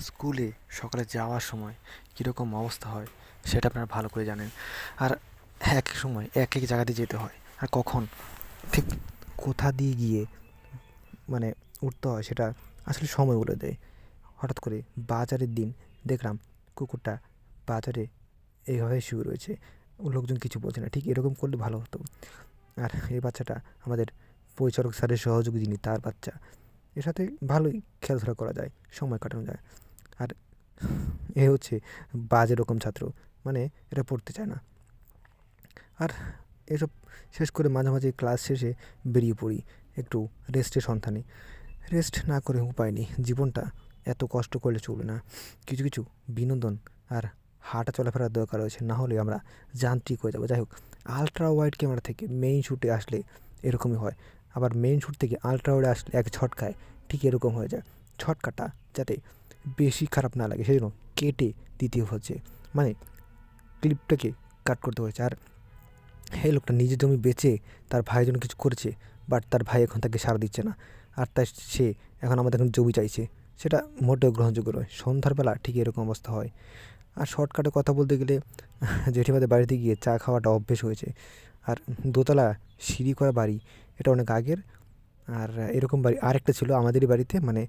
স্কুলে সকালে যাওয়ার সময় কীরকম অবস্থা হয় সেটা আপনারা ভালো করে জানেন। আর এক এক সময়, এক এক জায়গাতে যেতে হয়। আর কখন? ঠিক কোথা দিয়ে গিয়ে মানে উঠতে হয় সেটা আসলে সময় বলে দেয়। হঠাৎ করে বাজারের দিন দেখলাম কুকুরটা বাজারে এইভাবে শুয়ে রয়েছে। লোকজন কিছু বলছে না। ঠিক এরকম করলে ভালো হতো। আর এই বাচ্চাটা আমাদের পরিচালক স্যারের সহযোগী যিনি, তার বাচ্চা। এর সাথে ভালোই খেলাধুলা করা যায়, সময় কাটানো যায়। আর এ হচ্ছে বাজে রকম ছাত্র মানে এটা পড়তে চায় না। আর এসব শেষ করে মাঝে মাঝে ক্লাস শেষে বেরিয়ে পড়ি একটু রেস্টের সন্ধানে। রেস্ট না করে উপায় নেই, জীবনটা এত কষ্ট করলে চলবে না। কিছু কিছু বিনোদন আর হাঁটা চলাফেরার দরকার রয়েছে, না হলে আমরা যান্ত্রিক হয়ে যাব। যাই হোক আলট্রা ওয়াইড ক্যামেরা থেকে মেইন শ্যুটে আসলে এরকমই হয়। আবার মেইন শ্যুট থেকে আলট্রা ওয়াইডে আসলে এক ঝটকায় ঠিক এরকম হয়ে যায়। ছটকাটা যাতে বেশি খারাপ না লাগে, সেজন্য কেটে দিতে হচ্ছে মানে ক্লিপটাকে কাট করতে হয়েছে। আর এই লোকটা নিজের জমি বেচে তার ভাইয়ের জন্য কিছু করেছে, বাট তার ভাই এখন তাকে সার দিচ্ছে না। আর তাই সে এখন আমাদের এখন জমি চাইছে, সেটা মোটেও গ্রহণযোগ্য নয়, সন্ধ্যার বেলা ঠিক এরকম অবস্থা হয়। আর শর্টকাটে কথা বলতে গেলে জেঠিমাদের বাড়িতে গিয়ে চা খাওয়াটা অভ্যেস হয়েছে। আর দোতলা সিঁড়ি করা বাড়ি, এটা অনেক আগের। আর এরকম বাড়ি আরেকটা ছিল আমাদেরই বাড়িতে মানে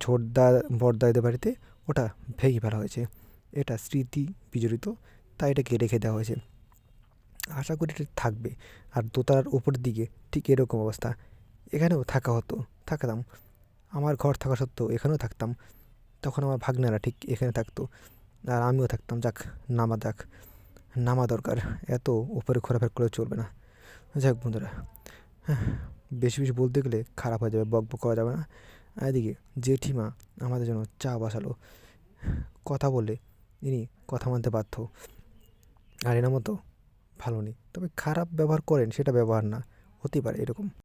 ছোটদা বড়দাদের বাড়িতে ওটা ভেঙে ফেলা হয়েছে। এটা স্মৃতি বিজড়িত, তাই এটাকে রেখে দেওয়া হয়েছে। আশা করি এটা থাকবে। আর দোতলার উপরের দিকে ঠিক এরকম অবস্থা। এখানেও থাকা হতো, থাকতাম। আমার ঘর থাকা সত্ত্বেও এখানেও থাকতাম। তখন আমার ভাগ্নেরা ঠিক এখানে থাকতো। আর আমিও থাকতাম, যাক, নামা যাক। নামা দরকার, এত উপরে ঘোরাফেরা করে চলবে না। যাক বন্ধুরা হ্যাঁ বেশি বেশি বলতে গেলে খারাপ হয়ে যাবে বক বক করা যাবে না। এদিকে জেঠিমা আমাদের জন্য চা বসালো। কথা বলে ইনি কথা মানতে বাধ্য। আর এনার মতো ভালো নেই। তবে খারাপ ব্যবহার করেন সেটা ব্যবহার না হতে পারে এরকম।